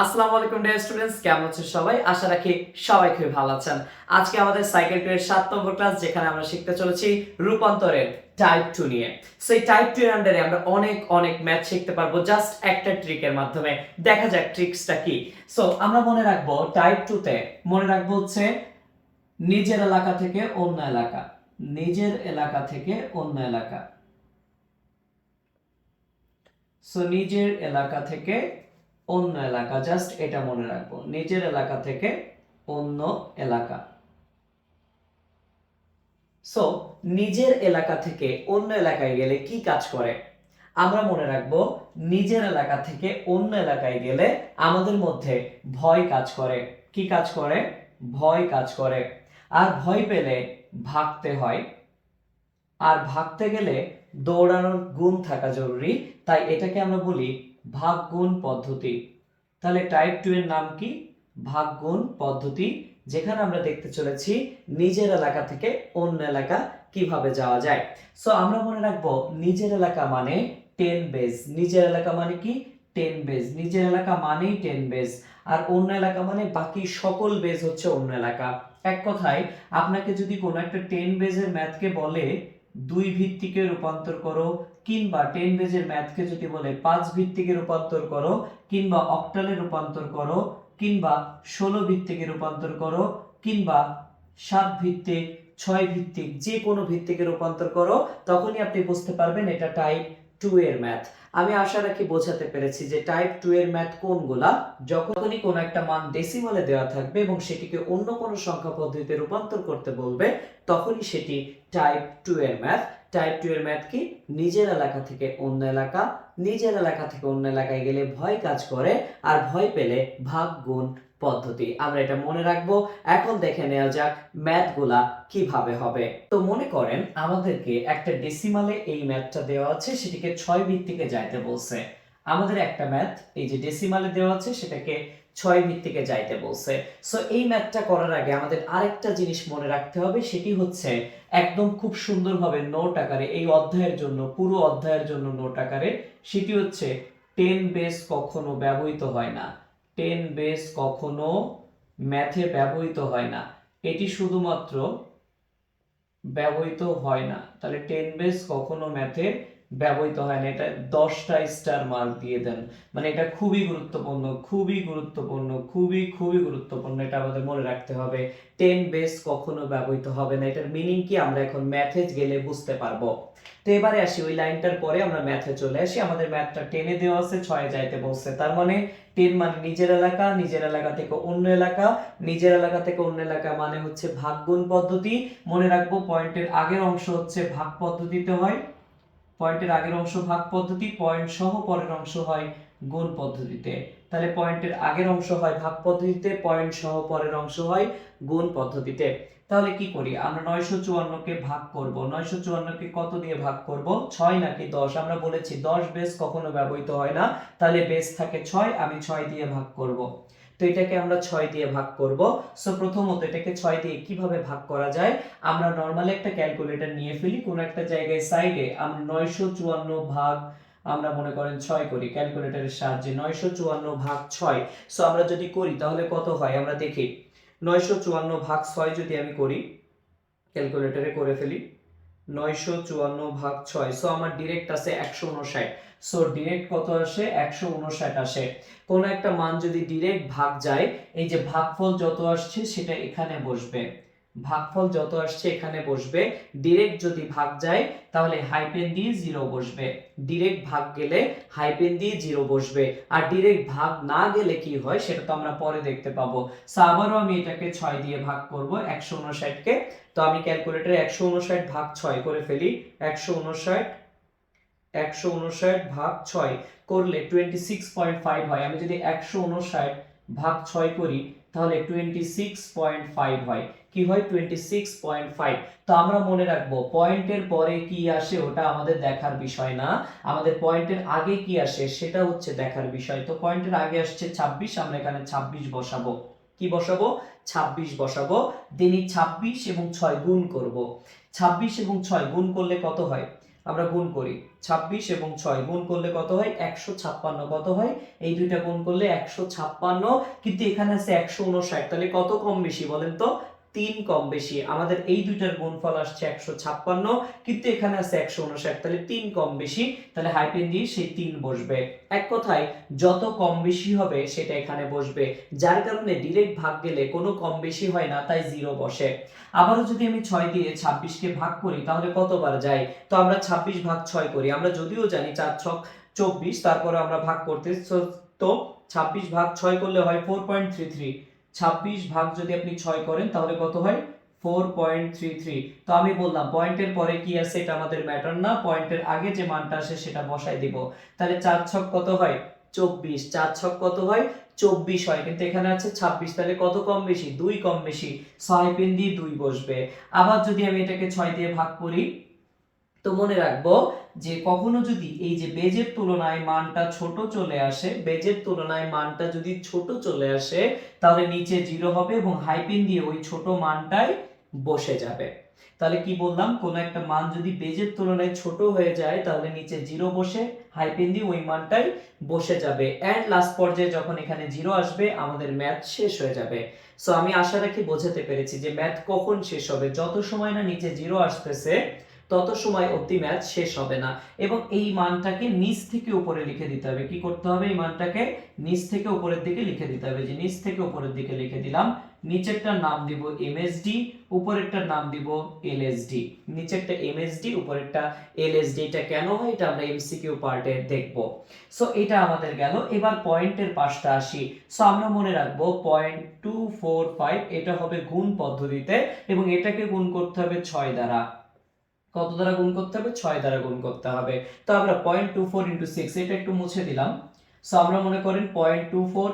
আসসালামু আলাইকুম dear students কেমন আছেন সবাই? আশা রাখি সবাই খুবই ভালো আছেন। আজকে আমাদের সাইকেল টু এর সাত নম্বর ক্লাস যেখানে আমরা শিখতে চলেছি রূপান্তরের টাইপ টু নিয়ে। সেই টাইপ টু এর আন্ডারে আমরা অনেক অনেক ম্যাথ শিখতে পারব। জাস্ট একটা ট্রিকের মাধ্যমে। দেখা যাক ট্রিক্সটা কি। সো আমরা মনে রাখব টাইপ টু তে, মনে রাখব হচ্ছে নিজের এলাকা থেকে অন্য এলাকা। নিজের এলাকা থেকে অন্য এলাকা। সো নিজের এলাকা থেকে অন্য এলাকা জাস্ট এটা মনে রাখব, নিজের এলাকা থেকে অন্য এলাকা। সো নিজের এলাকা থেকে অন্য এলাকায় গেলে কি কাজ করে? আমরা মনে রাখব, নিজের এলাকা থেকে অন্য এলাকায় গেলে আমাদের মধ্যে ভয় কাজ করে। কি কাজ করে? ভয় কাজ করে। আর ভয় পেলে ভাগতে হয়। আর ভাগতে গেলে দৌড়ানোর গুণ থাকা জরুরি, তাই এটাকে আমরা বলি ভাগ গুণ পদ্ধতি। তাহলে টাইপ টু এর নাম কি? ভাগ গুণ পদ্ধতি। যেখানে আমরা দেখতে চলেছি নিজের এলাকা থেকে অন্য এলাকা কীভাবে যাওয়া যায়। সো আমরা মনে রাখব নিজের এলাকা মানে টেন বেজ নিজের এলাকা মানে কি? টেন বেজ নিজের এলাকা মানেই টেন বেজ আর অন্য এলাকা মানে বাকি সকল বেজ হচ্ছে অন্য এলাকা। এক কথায়, আপনাকে যদি কোনো একটা টেন বেজের ম্যাথকে বলে, দুই ভিত্তিকে রূপান্তর করো কিংবা টেন বেজের ম্যাথকে যদি বলে পাঁচ ভিত্তিকে রূপান্তর করো, কিংবা অক্টালে রূপান্তর করো, কিংবা ষোলো ভিত্তিকে রূপান্তর করো, কিংবা সাত ভিত্তিক ছয় ভিত্তিক যে কোনো ভিত্তিকে রূপান্তর করো, তখনই আপনি বুঝতে পারবেন এটা টাইপ টু এর ম্যাথ আমি আশা রাখি বোঝাতে পেরেছি যে টাইপ টু এর ম্যাথ কোনগুলা? যখনই কোনো একটা মান ডেসিমালে দেওয়া থাকবে এবং সেটিকে অন্য কোনো সংখ্যা পদ্ধতিতে রূপান্তর করতে বলবে, তখনই সেটি টাইপ টু এর ম্যাথ টাইপ টু এর ম্যাথ কি? নিজের এলাকা থেকে অন্য এলাকা। নিজের এলাকা থেকে অন্য এলাকায় গেলে ভয় কাজ করে, আর ভয় পেলে ভাগ গুণ পদ্ধতি। আমরা এটা মনে রাখব। এখন দেখে নেওয়া যাক ম্যাথগুলা কীভাবে হবে। তো মনে করেন আমাদেরকে একটা ডেসিমালে এই ম্যাথটা দেওয়া আছে, সেটিকে ছয় ভিত্তিকে যাইতে বলছে। আমাদের একটা ম্যাথ, এই যে ডেসিমালে দেওয়া আছে, সেটাকে ছয় ভিত্তিকে যাইতে বলছে। সো এই ম্যাথটা করার আগে আমাদের আরেকটা জিনিস মনে রাখতে হবে, সেটি হচ্ছে একদম খুব সুন্দরভাবে নোট আকারে, এই অধ্যায়ের জন্য, পুরো অধ্যায়ের জন্য নোট আকারে, সেটি হচ্ছে টেন বেস কখনো ব্যবহৃত হয় না। টেন বেস কখনো ম্যাথে ব্যবহৃত হয় না। এটি শুধুমাত্র ব্যবহৃত হয় না। তাহলে টেন বেস কখনো ম্যাথে ব্যবহৃত হয় না। এটা দশটা স্টার মার্ক দিয়ে দেন। মানে এটা খুবই গুরুত্বপূর্ণ খুবই গুরুত্বপূর্ণ, খুবই খুবই গুরুত্বপূর্ণ। এটা আমাদের মনে রাখতে হবে। টেন বেস কখনো ব্যবহৃত হবে না। এটার মিনিং কি আমরা এখন ম্যাথে গেলে বুঝতে পারব। তো এবারে আসি ওই লাইনটার পরে আমরা ম্যাথে চলে আসি। আমাদের ম্যাথটা টেনে দেওয়া আছে, ছয়ে যাইতে বলছে। তার মানে টেন মানে নিজের এলাকা নিজের এলাকা থেকে অন্য এলাকা। নিজের এলাকা থেকে অন্য এলাকা মানে হচ্ছে ভাগ গুণ পদ্ধতি। মনে রাখব পয়েন্টের আগের অংশ হচ্ছে ভাগ পদ্ধতিতে হয়। পয়েন্টের আগের অংশ ভাগ পদ্ধতি পয়েন্ট সহ পরের অংশ হয় গুণ পদ্ধতিতে। তাহলে পয়েন্টের আগের অংশ হয় ভাগ পদ্ধতিতে পয়েন্ট সহ পরের অংশ হয় গুণ পদ্ধতিতে। তাহলে কি করি? আমরা নয়শো চুয়ান্নকে ভাগ করব। নয়শো চুয়ান্নকে কত দিয়ে ভাগ করব? ছয় নাকি দশ? আমরা বলেছি দশ বেস কখনো ব্যবহৃত হয় না। তাহলে বেস থাকে ছয়, আমি ছয় দিয়ে ভাগ করব। তো এটাকে আমরা ছয় দিয়ে ভাগ করব। সো প্রথমত এটাকে ছয় দিয়ে কীভাবে ভাগ করা যায়? আমরা নর্মালি একটা ক্যালকুলেটর নিয়ে ফেলি। কোনো একটা জায়গায় সাইডে আমরা নয়শো চুয়ান্ন ভাগ, আমরা মনে করেন ছয় করি ক্যালকুলেটরের সাহায্যে নয়শো চুয়ান্ন ভাগ ছয়। সো আমরা যদি করি তাহলে কত হয়? আমরা দেখি নয়শো চুয়ান্ন ভাগ ছয় যদি আমি করি ক্যালকুলেটরে করে ফেলি, নয়শো চুয়ান্ন ভাগ ছয় সো আমার ডিরেক্ট আছে একশো উনষাট সো ডিরেক্ট কত আসে? একশো উনষাট আসে। কোনো একটা মান যদি ডিরেক্ট ভাগ যায়, এই যে ভাগফল যত আসছে সেটা এখানে বসবে। ভাগফল যত আসছে এখানে বসবে ডিরেক্ট যদি ভাগ যায়, তাহলে হাইপেন দিয়ে জিরো বসবে। ডিরেক্ট ভাগ গেলে হাইপেন দিয়ে জিরো বসবে। আর ডিরেক্ট ভাগ না গেলে কি হয়, সেটা তো আমরা পরে দেখতে পাবো। সো আবারও আমি এটাকে ছয় দিয়ে ভাগ করব, একশো উনষাটকে তো আমি ক্যালকুলেটরে একশো উনষাট ভাগ ছয় করে ফেলি। একশো উনষাট একশো উনষাট ভাগ ছয় করলে টোয়েন্টি সিক্স পয়েন্ট ফাইভ হয়। আমি যদি একশো উনষাট ভাগ ছয় করি, তাহলে টোয়েন্টি সিক্স পয়েন্ট ফাইভ হয়। কি হয়? টোয়েন্টি সিক্স পয়েন্ট ফাইভ তো আমরা মনে রাখব, পয়েন্টের পরে কি আসে ওটা আমাদের দেখার বিষয় না। আমাদের পয়েন্টের আগে কি আসে সেটা হচ্ছে দেখার বিষয়। তো পয়েন্টের আগে আসছে ছাব্বিশ, আমরা এখানে ছাব্বিশ বসাবো। কি বসাবো? ছাব্বিশ বসাবো। দিনই ছাব্বিশ এবং ছয় গুণ করব। ছাব্বিশ এবং ছয় গুণ করলে কত হয়? আমরা গুণ করি। ছাব্বিশ এবং ছয় গুণ করলে কত হয়? একশো ছাপ্পান্ন। কত হয়? এই দুইটা গুণ করলে একশো ছাপ্পান্ন। কিন্তু এখানে আছে একশো উনষাট তাহলে কত কম বেশি বলেন তো? তিন কম বেশি। আমাদের এই দুইটার গুণফল আসছে একশো ছাপ্পান্ন, কিন্তু এখানে আছে একশো উনষাট। তাহলে তিন কম বেশি, তাহলে হাইপেন দিয়ে সেই তিন বসবে। এক কথায়, যত কম বেশি হবে, সেটা এখানে বসবে। যার কারণে ডিরেক্ট ভাগ গেলে কোনো কম বেশি হয় না, তাই জিরো বসে। আবারও যদি আমি ছয় দিয়ে ছাব্বিশকে ভাগ করি, তাহলে কতবার যায়? তো আমরা ছাব্বিশ ভাগ ছয় করি। আমরা যদিও জানি চার ছক চব্বিশ, তারপরে আমরা ভাগ করতে তো ছাব্বিশ ভাগ ছয় করলে হয় ফোর পয়েন্ট থ্রি থ্রি ছাব্বিশ ভাগ যদি আপনি ছয় করেন, তাহলে কত হয়? Four point three three. তো আমি বললাম, পয়েন্টের পরে কি আছে? এটা আমাদের ম্যাটার না। পয়েন্টের আগে যে মানটা আসে সেটা বসাই দিব। তাহলে চার ছক কত হয়? চব্বিশ। চার ছক কত হয়? চব্বিশ হয়। কিন্তু এখানে আছে ছাব্বিশ। তাহলে কত কম বেশি? দুই কম বেশি। ছয় পেন দিয়ে দুই বসবে। আবার যদি আমি এটাকে ছয় দিয়ে ভাগ করি তো মনে রাখব যে কখনো যদি এই যে বেজের তুলনায় মানটা ছোট চলে আসে, বেজের তুলনায় মানটা যদি ছোট চলে আসে, তাহলে নিচে জিরো হবে এবং হাইপিন দিয়ে ওই ছোট বসে যাবে। তাহলে কি বললাম? কোন একটা মান যদি বেজের তুলনায় ছোট হয়ে যায়, তাহলে নিচে জিরো বসে, হাইপিন দিয়ে ওই মানটাই বসে যাবে। এন্ড লাস্ট পর্যায়ে যখন এখানে জিরো আসবে, আমাদের ম্যাথ শেষ হয়ে যাবে। সো আমি আশা রাখি বোঝাতে পেরেছি যে ম্যাথ কখন শেষ হবে। যত সময় না নিচে জিরো আসতেছে তত সময় অব্দি ম্যাচ শেষ হবে না। এবং এই মানটাকে নিচ থেকে উপরে লিখে দিতে হবে। কি করতে হবে? এই মানটাকে নিচ থেকে উপরের দিকে লিখে দিতে হবে। যে নিচ থেকে উপরের দিকে লিখে দিলাম নিচেরটার নাম দিব এমএসডি উপরেরটার নাম দিব এলএসডি নিচেরটা এমএসডি উপরেরটা এলএসডি এটা কেন হয়? এটা আমরা এমসিকিউ পার্টে দেখব। সো এটা আমাদের গেল। এবার পয়েন্টের পাশটা আসি। সো আমরা মনে রাখব পয়েন্ট টু ফোর ফাইভ এটা হবে গুণ পদ্ধতিতে এবং এটাকে গুণ করতে হবে ছয় দ্বারা। কত দ্বারা গুণ করতে হবে? ছয় দ্বারা গুণ করতে হবে। তো আমরা point two four into six এটা একটু মুছে দিলাম। সো আমরা মনে করেন point two four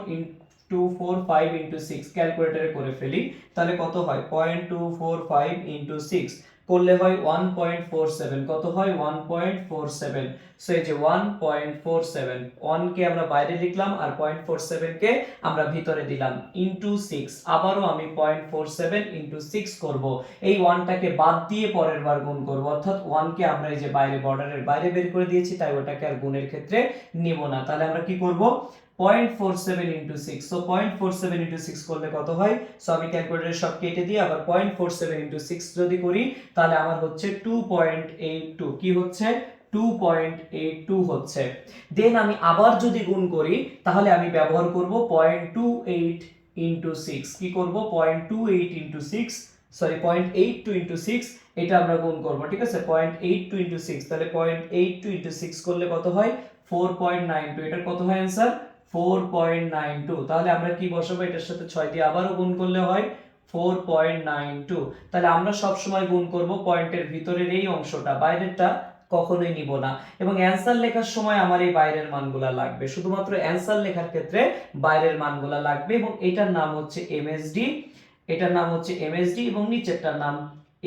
two four five into six ক্যালকুলেটারে করে ফেলি, তাহলে কত হয়? Point two four five into six করলে হয় ওয়ান পয়েন্ট ফোর সেভেন কত হয়? One point four seven so এই যে ওয়ান পয়েন্ট ফোর সেভেন ওয়ানকে আমরা বাইরে লিখলাম আর পয়েন্ট ফোর সেভেনকে আমরা ভিতরে দিলাম ইন্টু সিক্স আবারও আমি point four seven into six করব। এই ওয়ানটাকে বাদ দিয়ে পরের বার গুণ করব। অর্থাৎ ওয়ানকে আমরা এই যে বাইরে বর্ডারের বাইরে বের করে দিয়েছি, তাই ওটাকে আর গুণের ক্ষেত্রে নিব না। তাহলে আমরা কি করব? Point four seven into six so point four seven into six করলে কত হয়? সো আমি ক্যালকুলেটারে সব কেটে দিয়ে আবার point four seven into six যদি করি, তাহলে আমার হচ্ছে টু পয়েন্ট এইট টু কি হচ্ছে? টু পয়েন্ট এইট টু হচ্ছে। দেন আমি আবার যদি গুণ করি, তাহলে আমি ব্যবহার করব point two eight into six কি করব? Point two eight into six sorry point eight two into six এটা আমরা গুণ করব, ঠিক আছে? Point eight two into six তাহলে point eight two into six করলে কত হয়? ফোর পয়েন্ট নাইন টু এটার কত হয় answer four point nine two তাহলে আমরা কি বসাবো? এটার সাথে ছয় দিয়ে আবারও গুণ করলে হয় ফোর পয়েন্ট নাইন টু তাহলে আমরা সব সময় গুণ করব পয়েন্টের ভিতরের এই অংশটা, বাইরেরটা কখনোই নিব না। এবং অ্যান্সার লেখার সময় আমার এই বাইরের মানগুলা লাগবে। শুধুমাত্র অ্যান্সার লেখার ক্ষেত্রে বাইরের মানগুলা লাগবে এবং এটার নাম হচ্ছে এমএসডি এটার নাম হচ্ছে এমএসডি এবং নিচেরটার নাম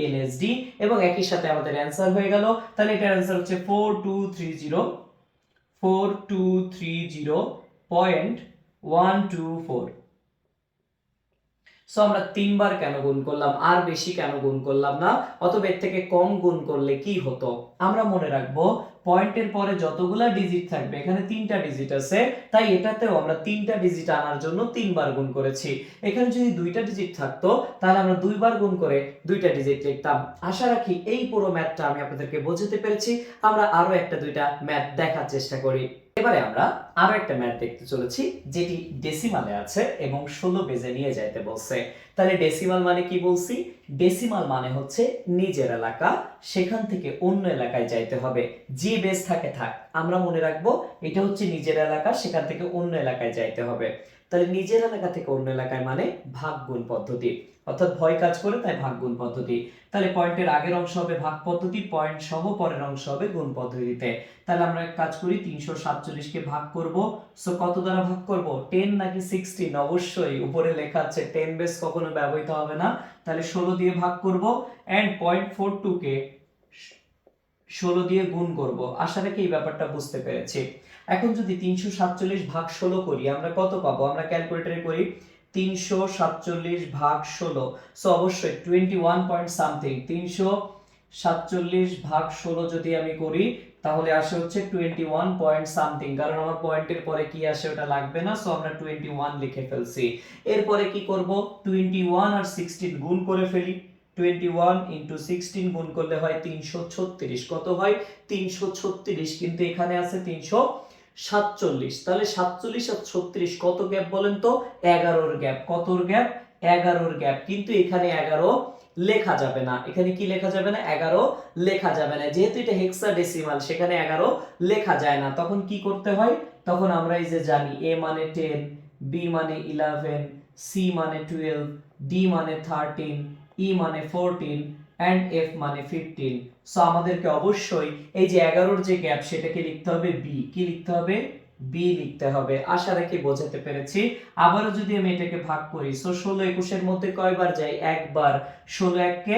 এলএসডি এবং একই সাথে আমাদের অ্যান্সার হয়ে গেল। তাহলে এটার অ্যান্সার হচ্ছে four two three zero four two three zero point one two four so আমরা তিনবার কেন গুণ করলাম? আর বেশি কেন গুণ করলাম না? অতএব এর থেকে কম গুণ করলে কি হতো? আমরা মনে রাখব পয়েন্টের পরে যতগুলা ডিজিট থাকবে, এখানে তিনটা ডিজিট আছে, তাই এটাতেও আমরা তিনটা ডিজিট আনার জন্য তিনবার গুণ করেছি। এখানে যদি দুইটা ডিজিট থাকতো, তাহলে আমরা দুইবার গুণ করে দুইটা ডিজিট লিখতাম। আশা রাখি এই পুরো ম্যাথটা আমি আপনাদেরকে বোঝাতে পেরেছি। আমরা আরও একটা দুইটা ম্যাথ দেখার চেষ্টা করি। এবারে আমরা আরও একটা ম্যাথ দেখতে চলেছি, যেটি ডেসিমালে আছে এবং ষোলো বেজে নিয়ে যাইতে বলছে। তাহলে ডেসিমাল মানে কি বলছি? ডেসিমাল মানে হচ্ছে নিজের এলাকা, সেখান থেকে অন্য এলাকায় যাইতে হবে। যে বেস থাকে, থাক। আমরা মনে রাখব এটা হচ্ছে নিজের এলাকা, সেখান থেকে অন্য এলাকায় যাইতে হবে। তাহলে নিজের এলাকা থেকে অন্য এলাকায় মানে ভাগ গুণ পদ্ধতি। অর্থাৎ ভয় কাজ করে, তাই ভাগ গুণ পদ্ধতি। তাহলে পয়েন্টের আগের অংশ হবে ভাগ পদ্ধতি পয়েন্ট সহ পরের অংশ হবে গুণ পদ্ধতিতে। তাহলে আমরা এক কাজ করি, তিনশো সাতচল্লিশকে ভাগ করব। সো কত দ্বারা ভাগ করব? টেন নাকি সিক্সটিন অবশ্যই, উপরে লেখা আছে টেন বেস কখনো ব্যবহৃত হবে না। তাহলে ষোলো দিয়ে ভাগ করব অ্যান্ড পয়েন্ট ফোর টু কে ষোলো দিয়ে গুণ করব। আশা রাখি এই ব্যাপারটা বুঝতে পেরেছি। এখন যদি তিনশো সাতচল্লিশ ভাগ ষোলো করি, আমরা কত পাবো? আমরা ক্যালকুলেটরে করি তিনশো সাতচল্লিশ ভাগ ষোলো। সো অবশ্যই টোয়েন্টি ওয়ান পয়েন্ট সামথিং তিনশো সাতচল্লিশ ভাগ ষোলো যদি আমি করি, তাহলে আসে হচ্ছে টোয়েন্টি ওয়ান পয়েন্ট সামথিং কারণ আমার পয়েন্টের পরে কি আসে ওটা লাগবে না সো আমরা টোয়েন্টি ওয়ান লিখে ফেলছি। এরপরে কি করব? টোয়েন্টি ওয়ান আর সিক্সটিন গুণ করে ফেলি। টোয়েন্টি ওয়ান ইন্টু সিক্সটিন গুণ করলে হয় তিনশো ছত্রিশ। কত হয়? তিনশো ছত্রিশ। কিন্তু এখানে আছে তিনশো সাতচল্লিশ। তাহলে সাতচল্লিশ আর ছত্রিশ, কত গ্যাপ বলেন তো? এগারোর গ্যাপ। কতর গ্যাপ? এগারোর গ্যাপ। কিন্তু এখানে এগারো লেখা যাবে না। এখানে কি লেখা যাবে না? এগারো লেখা যাবে না। যেহেতু এটা হেক্সা ডেসিমাল সেখানে এগারো লেখা যায় না। তখন কি করতে হয়? তখন আমরা এই যে জানি এ মানে টেন বি মানে ইলেভেন সি মানে টুয়েলভ ডি মানে থার্টিন ই মানে ফোরটিন অ্যান্ড এফ মানে ফিফটিন সো আমাদেরকে অবশ্যই এই যে এগারোর যে গ্যাপ সেটাকে লিখতে হবে বি কি লিখতে হবে? বি লিখতে হবে। আশা রাখি বোঝাতে পেরেছি। আবারও যদি আমি এটাকে ভাগ করি সো ষোলো একুশের মধ্যে কয়বার যাই? একবার। ষোলো এককে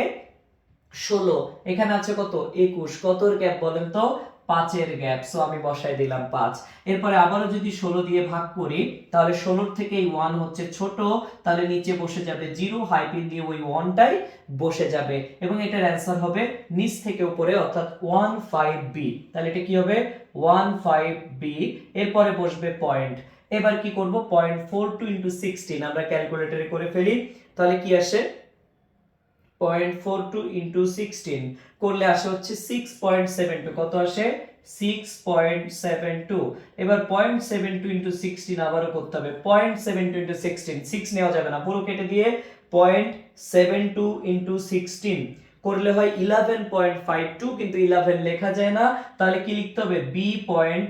ষোলো। এখানে আছে কত? একুশ। কতর গ্যাপ বলেন তো? পাঁচের গ্যাপ সো আমি বসাই দিলাম পাঁচ। এরপরে আবারও যদি ষোলো দিয়ে ভাগ করি, তাহলে ষোলোর থেকে এই ওয়ান হচ্ছে ছোট, তাহলে নিচে বসে যাবে জিরো হাইপিন দিয়ে ওই ওয়ানটাই বসে যাবে। এবং এটার অ্যান্সার হবে নিচ থেকে উপরে, অর্থাৎ ওয়ান ফাইভ বি তাহলে এটা কি হবে? ওয়ান ফাইভ বি এরপরে বসবে পয়েন্ট এবার কি করব? Point four two into sixteen আমরা ক্যালকুলেটরে করে ফেলি। তাহলে কি আসে? Point four two into sixteen করলে আসে হচ্ছে সিক্স পয়েন্ট সেভেন টু কত আসে? সিক্স পয়েন্ট সেভেন টু এবার point seven two into sixteen আবারও করতে হবে। Point seven two into sixteen six নেওয়া যাবে না। পুরো কেটে দিয়ে point seven two into sixteen করলে হয় ইলেভেন পয়েন্ট ফাইভ টু কিন্তু ইলেভেন লেখা যায় না। তাহলে কি লিখতে হবে? B point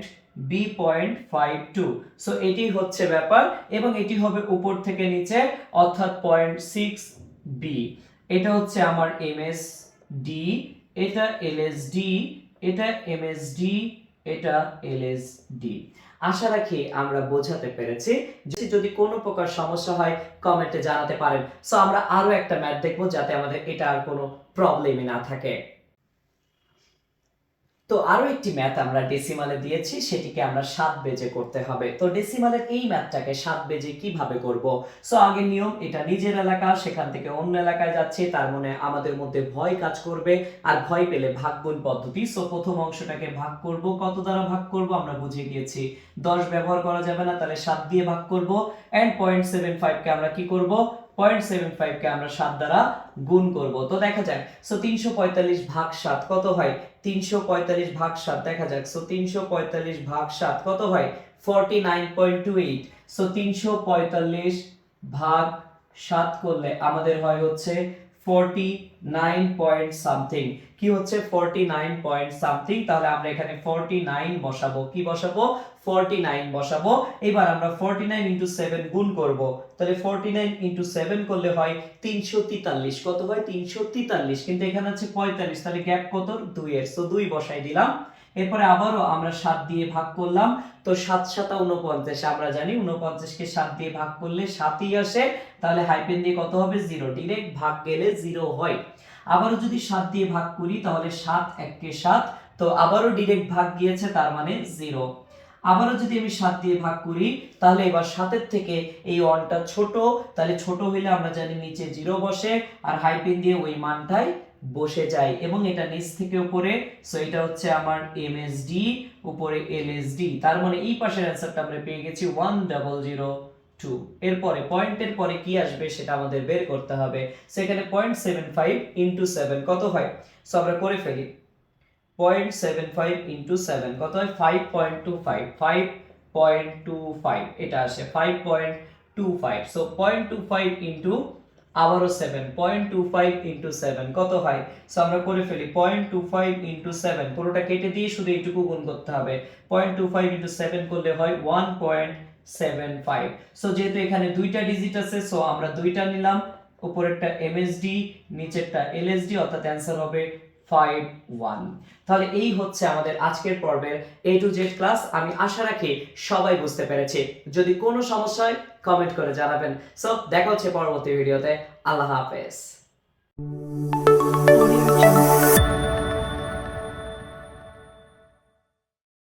B point five two so এটি হচ্ছে ব্যাপার এবং এটি হবে উপর থেকে নিচে, অর্থাৎ পয়েন্ট সিক্স বি এটা হচ্ছে আমার এমএস ডি এটা এলএস ডি এটা এমএস ডি এটা এলএস ডি আশা রাখি আমরা বোঝাতে পেরেছি। যদি যদি কোনো প্রকার সমস্যা হয় কমেন্টে জানাতে পারেন। সো আমরা আরও একটা ম্যাথ দেখব যাতে আমাদের এটা আর কোনো প্রবলেমই না থাকে। তো আরও একটি ম্যাথ আমরা ডেসিমালে দিয়েছি, সেটিকে আমরা সাত বেজে করতে হবে। তো ডেসিমালের এই ম্যাথটাকে সাত বেজে কীভাবে করব? সো আগে নিয়ম, এটা নিজের এলাকা, সেখান থেকে অন্য এলাকায় যাচ্ছে, তার মানে আমাদের মধ্যে ভয় কাজ করবে, আর ভয় পেলে ভাগ গুণ পদ্ধতি। সো প্রথম অংশটাকে ভাগ করব, কত দ্বারা ভাগ করব আমরা বুঝে গিয়েছি। দশ ব্যবহার করা যাবে না, তাহলে সাত দিয়ে ভাগ করব। এন্ড পয়েন্ট সেভেন ফাইভকে আমরা কি করব? পয়েন্ট সেভেন ফাইভকে আমরা সাত দ্বারা গুণ করব। তো দেখা যাক সো তিনশো পঁয়তাল্লিশ ভাগ সাত কত হয়? তিনশো পঁয়তাল্লিশ ভাগ সাত, দেখা যাক সো তিনশো পঁয়তাল্লিশ ভাগ সাত কত হয়? Forty nine point two eight so তিনশো পঁয়তাল্লিশ ভাগ সাত করলে আমাদের হয় হচ্ছে ফর্টি নাইন পয়েন্ট সামথিং কি হচ্ছে? ফর্টি নাইন পয়েন্ট সামথিং তাহলে আমরা এখানে ফর্টি নাইন বসাবো। কি বসাবো? ফর্টি নাইন বসাবো। এবার আমরা ফর্টি নাইন ইন্টু সেভেন গুণ করব। তাহলে ফর্টি নাইন ইন্টু সেভেন করলে হয় তিনশো তেতাল্লিশ। কত হয়? তিনশো তেতাল্লিশ। কিন্তু এখানে আছে পঁয়তাল্লিশ। তাহলে গ্যাপ কত? দুইয়ের। তো দুই বসাই দিলাম। এরপরে আবারও আমরা সাত দিয়ে ভাগ করলাম। তো সাত সাতা উনপঞ্চাশ আমরা জানি উনপঞ্চাশকে সাত দিয়ে ভাগ করলে সাতই আসে, তাহলে হাইপেন দিয়ে কত হবে? জিরো ডিরেক্ট ভাগ গেলে জিরো হয়। আবারও যদি সাত দিয়ে ভাগ করি, তাহলে সাত এককে সাত, তো আবারও ডিরেক্ট ভাগ গিয়েছে, তার মানে জিরো আবারও যদি আমি সাত দিয়ে ভাগ করি, তাহলে এবার সাতের থেকে এই ওয়ানটা ছোট, তাহলে ছোট হইলে আমরা জানি নিচে জিরো বসে, আর হাইপেন দিয়ে ওই মানটাই বসে যায় এবং এটা নিচ থেকে উপরে সো এটা হচ্ছে আমার এমএসডি উপরে এলএসডি তার মানে এই পাশের অ্যান্সারটা আমরা পেয়ে গেছি ওয়ান ডাবল জিরো টু এরপরে পয়েন্টের পরে কি আসবে সেটা আমাদের বের করতে হবে। সেখানে point seven five into seven কত হয়? সো আমরা করে ফেলি। Point seven five into seven কত হয়? Five point two five five point two five এটা আসে five point two five so point two five into আবারও seven point two five into seven কত হয়? সো আমরা করে ফেলি point two five into seven পুরোটা কেটে দিয়ে শুধু এইটুকু গুণ করতে হবে। Point two five into seven করলে হয় one point seven five so যেহেতু এখানে দুইটা ডিজিট আছে সো আমরা দুইটা নিলাম। উপরেরটা এমএসডি নিচেরটা এলএসডি অর্থাৎ অ্যান্সার হবে ফাইভ ওয়ান তাহলে এই হচ্ছে আমাদের আজকের পর্বের এ টু জেড ক্লাস আমি আশা রাখি সবাই বুঝতে পেরেছি। যদি কোনো সমস্যা হয় কমেন্ট করে জানাবেন। সো দেখা হচ্ছে পরবর্তী ভিডিওতে আল্লাহ হাফেজ।